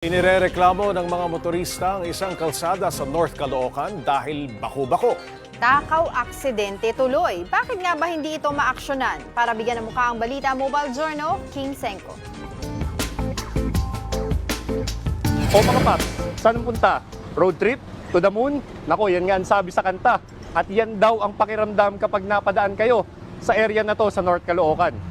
Inirereklamo ng mga motorista ang isang kalsada sa North Caloocan dahil bako-bako. Takaw aksidente tuloy. Bakit nga ba hindi ito maaksyonan? Para bigyan ng mukha ang balita, Mobile Journal, King Senko. O mga paps, saan punta? Road trip? To the moon? Nako, yan nga ang sabi sa kanta. At yan daw ang pakiramdam kapag napadaan kayo sa area na to sa North Caloocan.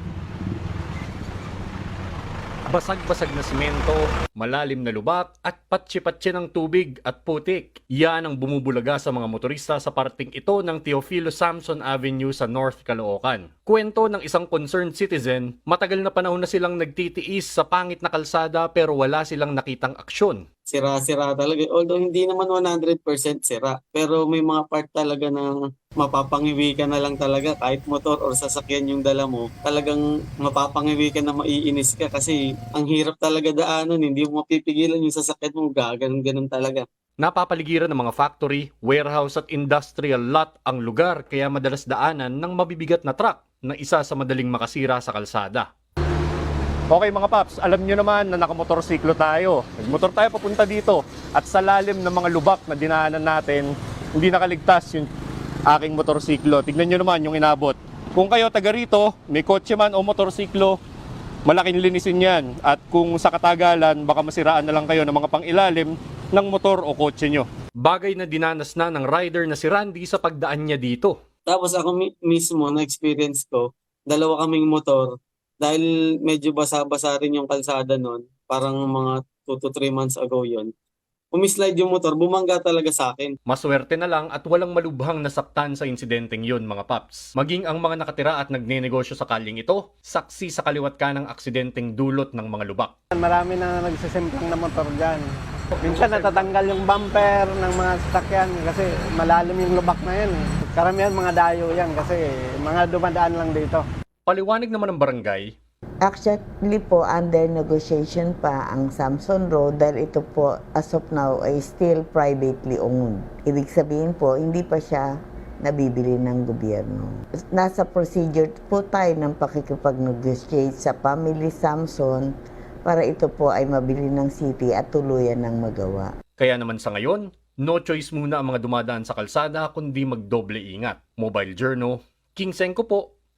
Basag-basag na simento, malalim na lubak at patsi-patsi ng tubig at putik. Yan ang bumubulaga sa mga motorista sa parting ito ng Teofilo Samson Avenue sa North Caloocan. Kwento ng isang concerned citizen, matagal na panahon na silang nagtitiis sa pangit na kalsada pero wala silang nakitang aksyon. Sira-sira talaga. Although hindi naman 100% sira, pero may mga part talaga na mapapangiwi ka na lang talaga kahit motor or sasakyan yung dala mo. Talagang mapapangiwi ka na maiinis ka kasi ang hirap talaga daanan, hindi mo mapipigilan yung sasakyan mo, gaganon-ganon talaga. Napapaligiran ng mga factory, warehouse at industrial lot ang lugar kaya madalas daanan ng mabibigat na truck na isa sa madaling makasira sa kalsada. Okay mga paps, alam nyo naman na nakamotorsiklo tayo. Nagmotor tayo papunta dito at sa lalim ng mga lubak na dinaanan natin, hindi nakaligtas yung aking motorsiklo. Tignan nyo naman yung inabot. Kung kayo taga rito, may kotse man o motorsiklo, malaking linisin yan. At kung sa katagalan, baka masiraan na lang kayo ng mga pangilalim ng motor o kotse nyo. Bagay na dinanas na ng rider na si Randy sa pagdaan niya dito. Tapos ako mi- mismo, na-experience ko, dalawa kaming motor, dahil medyo basa-basa rin yung kalsada noon, parang mga 2 to 3 months ago yon umislide yung motor, bumangga talaga sa akin. Maswerte na lang at walang malubhang nasaktan sa insidenteng yun mga paps. Maging ang mga nakatira at nagnenegosyo sa kaling ito, saksi sa kaliwat ka ng aksidenteng dulot ng mga lubak. Marami na nagsisimpang na motor dyan. Minsan natatanggal yung bumper ng mga sasakyan kasi malalim yung lubak na yan. Eh. Karamihan mga dayo yan kasi mga dumadaan lang dito. Paliwanag naman ng barangay, Actually po, under negotiation pa ang Samson Road dahil ito po as of now ay still privately owned. Ibig sabihin po, hindi pa siya nabibili ng gobyerno. Nasa procedure po tayo ng pakikipag-negotiate sa family Samson para ito po ay mabili ng city at tuluyan ng magawa. kaya naman sa ngayon, no choice muna ang mga dumadaan sa kalsada kundi magdoble ingat. Mobile Journal, King Senko po,